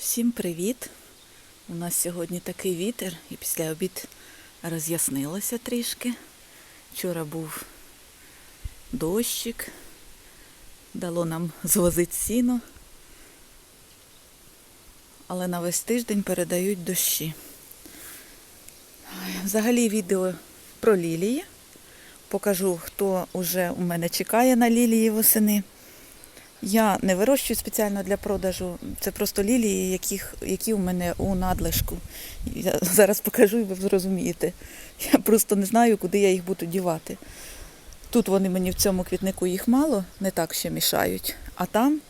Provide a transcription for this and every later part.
Всім привіт! У нас сьогодні такий вітер і після обід роз'яснилося трішки. Вчора був дощик, дало нам звозити сіно, але на весь тиждень передають дощі. Взагалі відео про лілії. Покажу, хто вже у мене чекає на лілії восени. Я не вирощую спеціально для продажу. Це просто лілії, яких, які у мене у надлишку. Я зараз покажу і ви зрозумієте. Я просто не знаю, куди я їх буду дівати. Тут вони мені в цьому квітнику їх мало, не так ще мішають. А там,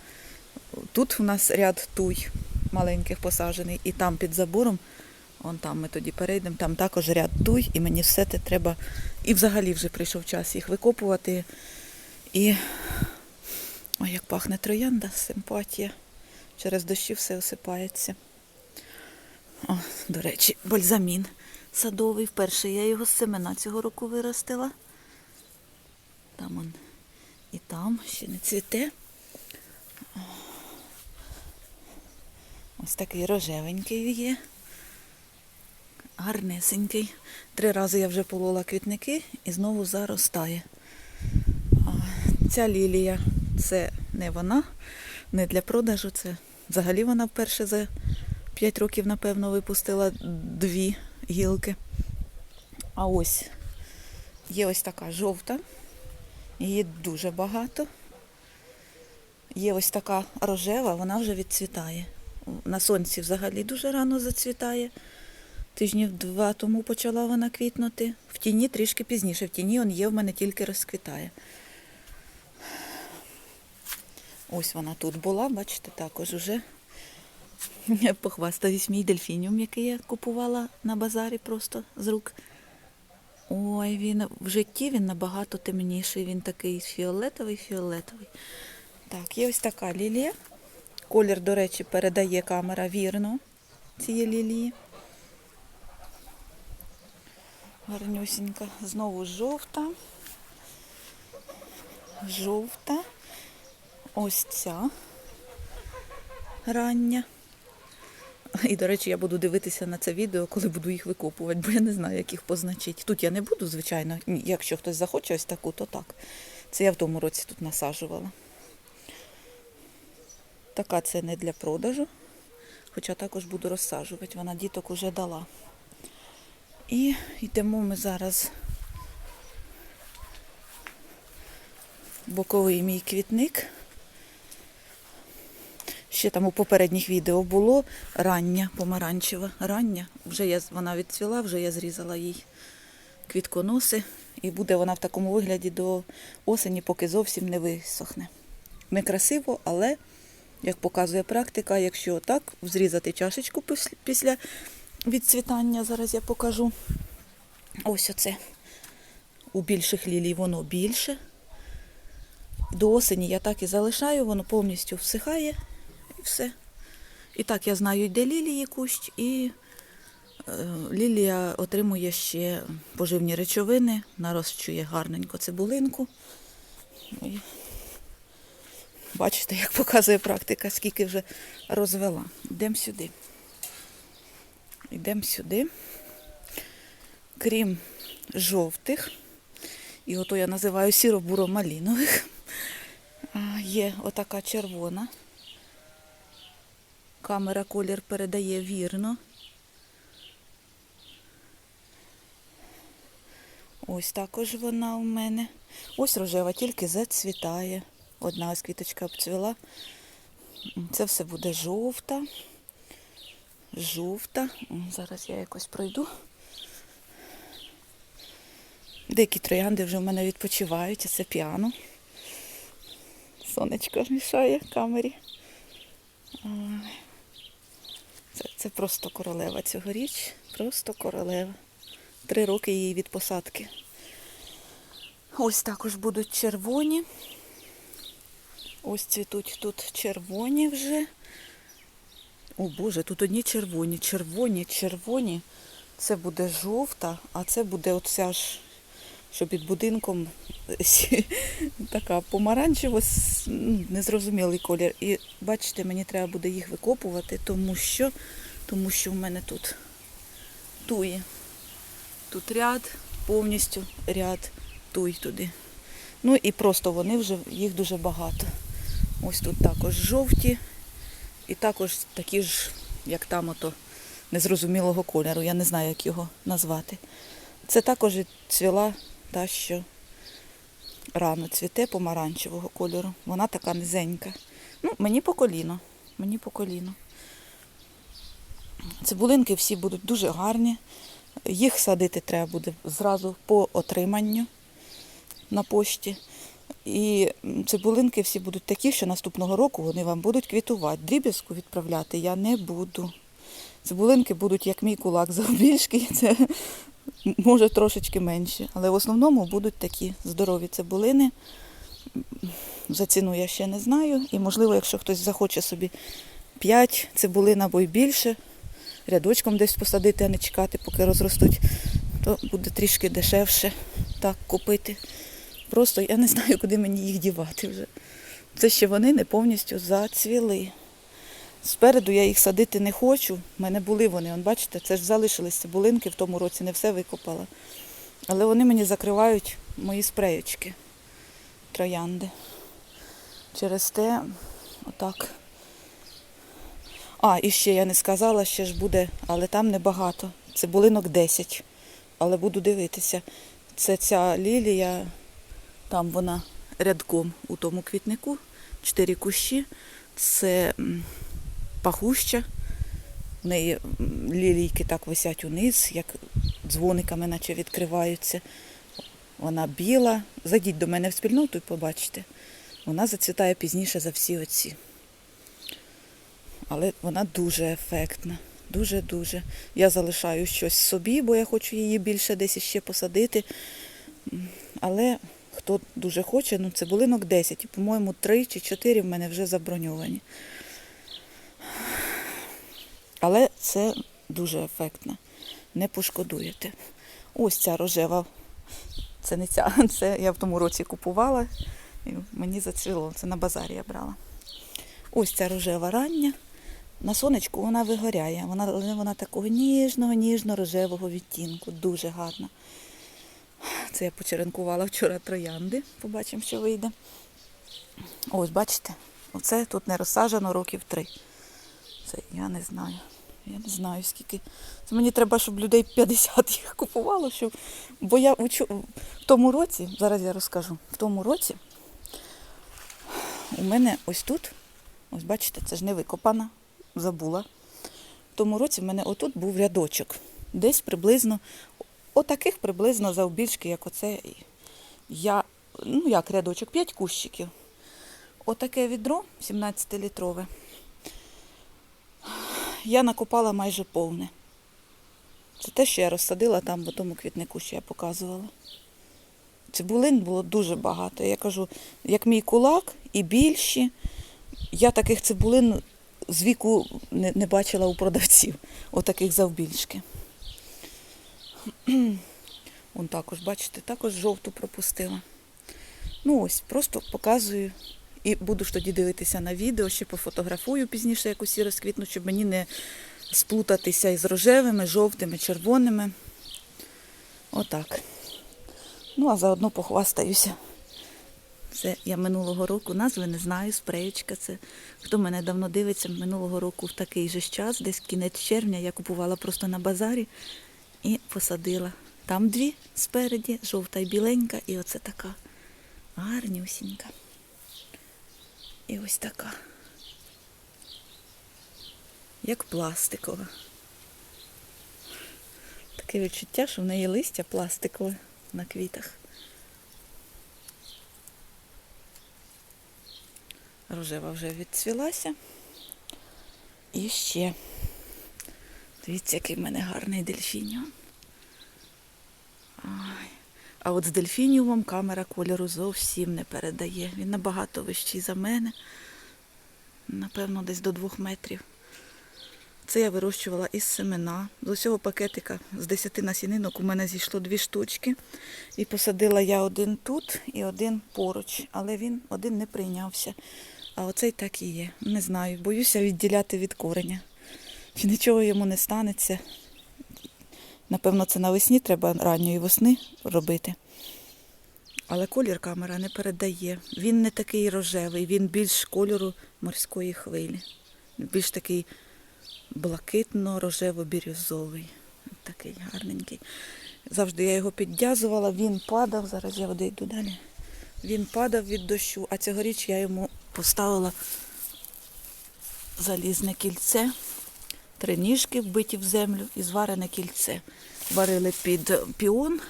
тут у нас ряд туй маленьких посаджений, і там під забором, вон там ми тоді перейдемо, там також ряд туй, і мені все це треба. І взагалі вже прийшов час їх викопувати. І Ой, як пахне троянда, симпатія. Через дощі все осипається. О, до речі, бальзамін садовий. Вперше я його з семена цього року виростила. Там он і там ще не цвіте. Ось такий рожевенький є. Гарнесенький. Три рази я вже полола квітники і знову заростає. Ця лілія це не вона, не для продажу. Це взагалі вона вперше за 5 років, напевно, випустила дві гілки. А ось є ось така жовта, її дуже багато. Є ось така рожева, вона вже відцвітає. На сонці взагалі дуже рано зацвітає. Тижнів два тому почала вона квітнути. В тіні трішки пізніше. В тіні он є, в мене тільки розквітає. Ось вона тут була, бачите, також уже похвастаюсь мій дельфініум, який я купувала на базарі просто з рук. Ой, він в житті він набагато темніший, він такий фіолетовий-фіолетовий. Так, є ось така лілія. Колір, до речі, передає камера вірно цієї лілії. Гарнюсінька. Знову жовта. Жовта. Ось ця рання. І, до речі, я буду дивитися на це відео, коли буду їх викопувати, бо я не знаю, як їх позначити. Тут я не буду, звичайно. Якщо хтось захоче ось таку, то так. Це я в тому році тут насаджувала. Така це не для продажу, хоча також буду розсаджувати. Вона діток уже дала. І йдемо ми зараз в боковий мій квітник. Ще там у попередніх відео було рання помаранчева. Рання. Вже я, вона відцвіла, вже я зрізала їй квітконоси. І буде вона в такому вигляді до осені, поки зовсім не висохне. Некрасиво, але, як показує практика, якщо так, зрізати чашечку після- відцвітання, зараз я покажу. Ось оце. У більших лілій воно більше. До осені я так і залишаю, воно повністю всихає і все. І так я знаю, де лілії кущ, і е, лілія отримує ще поживні речовини, нарощує гарненько цибулинку. І бачите, як показує практика, скільки вже розвела. Йдемо сюди. Йдемо сюди. Крім жовтих, і ото я називаю сіро-буро-малінових. Є отака червона. Камера колір передає вірно. Ось також вона у мене. Ось рожева, тільки зацвітає. Одна ось квіточка обцвіла. Це все буде жовта. Жовта. Зараз я якось пройду. Деякі троянди вже в мене відпочивають, а це піано. Сонечко мішає камері. Це, це просто королева цьогоріч. Просто королева. Три роки її від посадки. Ось також будуть червоні. Ось цвітуть тут червоні вже. О Боже, тут одні червоні, червоні, червоні. Це буде жовта, а це буде оця ж що під будинком така помаранчево ну, незрозумілий колір. І бачите, мені треба буде їх викопувати, тому що, тому що в мене тут туї. Тут ряд, повністю ряд туй туди. Ну і просто вони вже, їх дуже багато. Ось тут також жовті і також такі ж, як там ото, незрозумілого кольору. Я не знаю, як його назвати. Це також цвіла та, що рано цвіте помаранчевого кольору. Вона така низенька. Ну, мені по коліно. Мені по коліно. Цибулинки всі будуть дуже гарні. Їх садити треба буде зразу по отриманню на пошті. І цибулинки всі будуть такі, що наступного року вони вам будуть квітувати. Дріб'язку відправляти я не буду. Цибулинки будуть як мій кулак завбільшки, це може трошечки менше. Але в основному будуть такі здорові цибулини. За ціну я ще не знаю. І можливо, якщо хтось захоче собі 5 цибулин або й більше, рядочком десь посадити, а не чекати, поки розростуть, то буде трішки дешевше так купити. Просто я не знаю, куди мені їх дівати вже. Це ще вони не повністю зацвіли. Спереду я їх садити не хочу. У мене були вони, он, бачите, це ж залишились цибулинки в тому році, не все викопала. Але вони мені закривають мої спреючки, троянди. Через те, отак. А, і ще я не сказала, ще ж буде, але там небагато. Цибулинок 10. Але буду дивитися. Це ця лілія, там вона рядком у тому квітнику, чотири кущі. Це пахуща. В неї лілійки так висять униз, як дзвониками, наче відкриваються. Вона біла. Зайдіть до мене в спільноту і побачите. Вона зацвітає пізніше за всі оці. Але вона дуже ефектна. Дуже-дуже. Я залишаю щось собі, бо я хочу її більше десь ще посадити. Але хто дуже хоче, ну цибулинок 10. І, по-моєму, 3 чи 4 в мене вже заброньовані. Але це дуже ефектно. Не пошкодуєте. Ось ця рожева. Це не ця, це я в тому році купувала. І мені зацвіло. Це на базарі я брала. Ось ця рожева рання. На сонечку вона вигоряє. Вона, вона такого ніжного, ніжно-рожевого відтінку. Дуже гарна. Це я почеренкувала вчора троянди. Побачимо, що вийде. Ось, бачите, оце тут не розсаджено років три. Це я не знаю. Я не знаю скільки. Це мені треба, щоб людей 50 їх купувало, щоб... бо я учу... в тому році, зараз я розкажу, в тому році у мене ось тут, ось бачите, це ж не викопана, забула. В тому році в мене отут був рядочок. Десь приблизно, отаких приблизно завбільшки, як оце. Я, ну як рядочок, 5 кущиків. Отаке відро 17-літрове. Я накопала майже повне. Це те, що я розсадила там в тому квітнику, що я показувала. Цибулин було дуже багато. Я кажу, як мій кулак і більші. Я таких цибулин з віку не, не бачила у продавців. Отаких завбільшки. Вон також, бачите, також жовту пропустила. Ну ось, просто показую. І буду ж тоді дивитися на відео, ще пофотографую пізніше як усі розквітнуть, щоб мені не сплутатися із рожевими, жовтими, червоними. Отак. Ну, а заодно похвастаюся. Це я минулого року назви не знаю, спреючка. Це хто мене давно дивиться, минулого року в такий же час, десь кінець червня, я купувала просто на базарі і посадила. Там дві спереді, жовта і біленька, і оце така гарнюсінька. І ось така. Як пластикова. Таке відчуття, що в неї листя пластикове на квітах. Рожева вже відцвілася. І ще. Дивіться, який в мене гарний дельфініум. А от з дельфініумом камера кольору зовсім не передає. Він набагато вищий за мене. Напевно, десь до двох метрів. Це я вирощувала із семена. З усього пакетика з 10 насінинок у мене зійшло дві штучки. І посадила я один тут і один поруч, але він один не прийнявся. А оцей так і є. Не знаю, боюся відділяти від кореня. Чи нічого йому не станеться. Напевно, це навесні треба ранньої весни робити. Але колір камера не передає. Він не такий рожевий, він більш кольору морської хвилі. Більш такий блакитно-рожево-бірюзовий. Такий гарненький. Завжди я його підв'язувала, він падав. Зараз я одійду далі. Він падав від дощу, а цьогоріч я йому поставила залізне кільце, три ніжки вбиті в землю і зварене кільце. Варили під піон,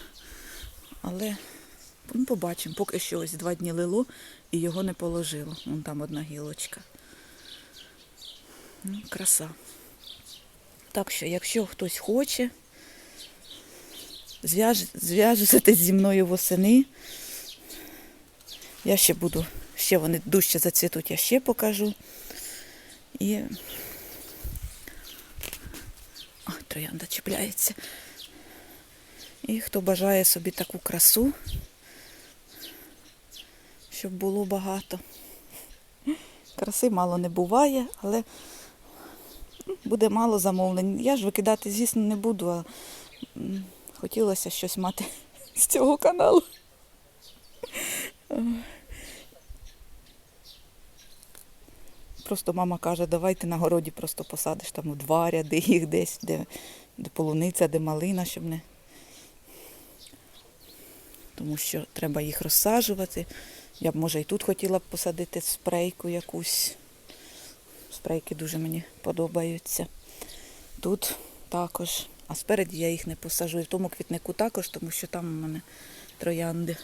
але ну, побачимо, поки що ось два дні лило і його не положило. Вон там одна гілочка. Ну, краса. Так що, якщо хтось хоче, зв'яж- зв'яжетесь зі мною восени. Я ще буду, ще вони дужче зацвітуть, я ще покажу. І. Троянда чіпляється. І хто бажає собі таку красу, щоб було багато. Краси мало не буває, але буде мало замовлень. Я ж викидати, звісно, не буду, а хотілося щось мати з цього каналу. Просто мама каже, давай ти на городі просто посадиш там у два ряди їх десь, де, де полуниця, де малина, щоб не. Тому що треба їх розсаджувати. Я б, може, і тут хотіла б посадити спрейку якусь. Спрейки дуже мені подобаються. Тут також. А спереді я їх не посаджу. І в тому квітнику також, тому що там у мене троянди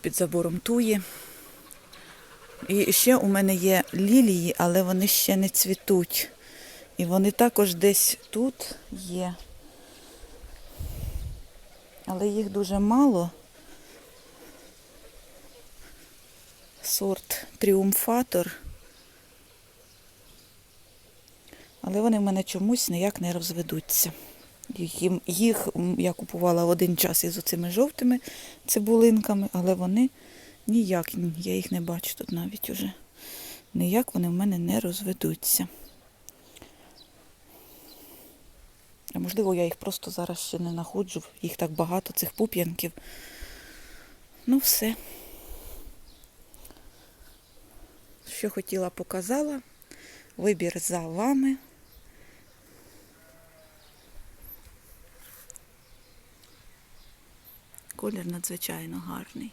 під забором туї. І ще у мене є лілії, але вони ще не цвітуть. І вони також десь тут є. Але їх дуже мало. Сорт тріумфатор. Але вони в мене чомусь ніяк не розведуться. Їх я купувала в один час із оцими жовтими цибулинками, але вони ніяк, ні, я їх не бачу тут навіть уже. Ніяк вони в мене не розведуться. А можливо, я їх просто зараз ще не знаходжу. Їх так багато, цих пуп'янків. Ну, все. Що хотіла, показала. Вибір за вами. Колір надзвичайно гарний.